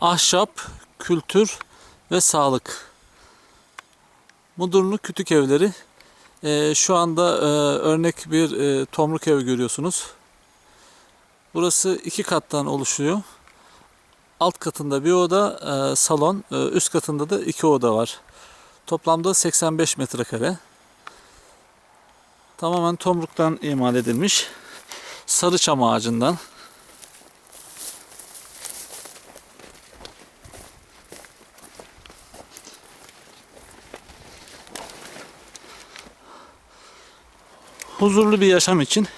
Ahşap, kültür ve sağlık. Mudurnu Kütük Evleri. Ee, şu anda e, örnek bir e, tomruk ev görüyorsunuz. Burası iki kattan oluşuyor. Alt katında bir oda, e, salon, e, üst katında da iki oda var. Toplamda 85 metrekare. Tamamen tomruktan imal edilmiş. Sarı çam ağacından. Huzurlu bir yaşam için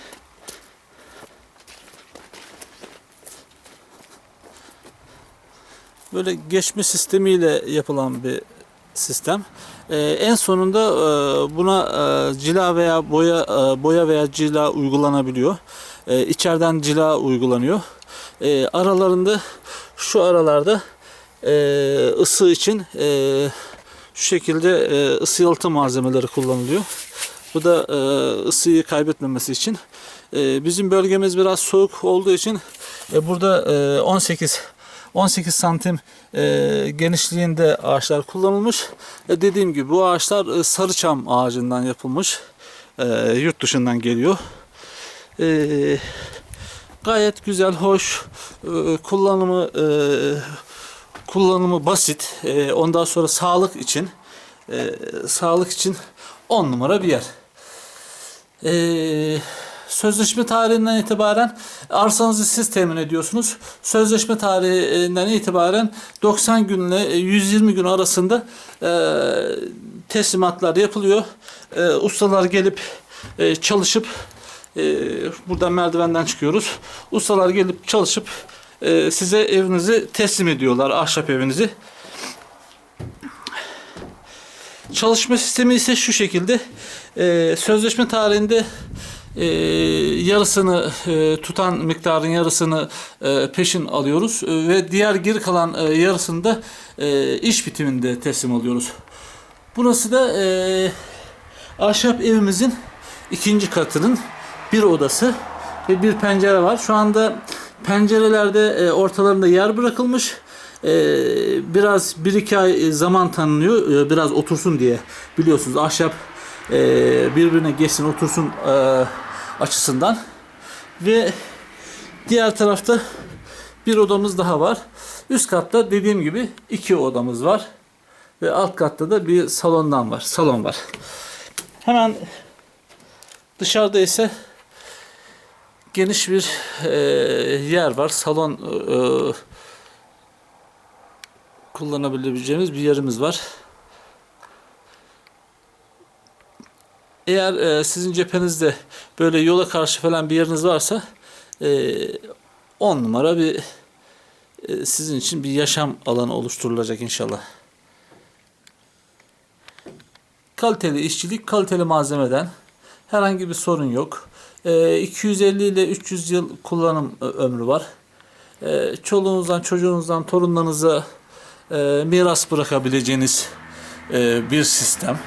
böyle geçme sistemiyle yapılan bir sistem. Ee, en sonunda e, buna e, cila veya boya e, boya veya cila uygulanabiliyor. E, içeriden cila uygulanıyor. E, aralarında şu aralarda e, ısı için e, şu şekilde e, ısı yalıtım malzemeleri kullanılıyor. Bu da e, ısıyı kaybetmemesi için. E, bizim bölgemiz biraz soğuk olduğu için e, burada e, 18 18 santim e, genişliğinde ağaçlar kullanılmış. E, dediğim gibi bu ağaçlar e, sarıçam ağacından yapılmış. E, yurt dışından geliyor. E, gayet güzel, hoş. E, kullanımı e, kullanımı basit. E, ondan sonra sağlık için e, sağlık için 10 numara bir yer. Ee, sözleşme tarihinden itibaren arsanızı siz temin ediyorsunuz. Sözleşme tarihinden itibaren 90 günle 120 gün arasında e, teslimatlar yapılıyor. E, ustalar gelip e, çalışıp e, buradan merdivenden çıkıyoruz. Ustalar gelip çalışıp e, size evinizi teslim ediyorlar. Ahşap evinizi. Çalışma sistemi ise şu şekilde. Ee, sözleşme tarihinde e, yarısını e, tutan miktarın yarısını e, peşin alıyoruz E, ve diğer geri kalan e, yarısını da e, iş bitiminde teslim alıyoruz. Burası da e, ahşap evimizin ikinci katının bir odası ve bir pencere var. Şu anda pencerelerde e, ortalarında yer bırakılmış. E, biraz bir iki ay zaman tanınıyor. E, biraz otursun diye biliyorsunuz ahşap e, birbirine geçsin otursun e, açısından. Ve diğer tarafta bir odamız daha var. Üst katta dediğim gibi iki odamız var. Ve alt katta da bir salondan var. Salon var. Hemen dışarıda ise geniş bir e, yer var. Salon e, kullanabileceğimiz bir yerimiz var. Eğer e, sizin cephenizde böyle yola karşı falan bir yeriniz varsa 10 numara bir e, sizin için bir yaşam alanı oluşturulacak inşallah. Kaliteli işçilik, kaliteli malzemeden herhangi bir sorun yok. E, 250 ile 300 yıl kullanım e, ömrü var. E, çoluğunuzdan, çocuğunuzdan, torunlarınıza e, miras bırakabileceğiniz e, bir sistem.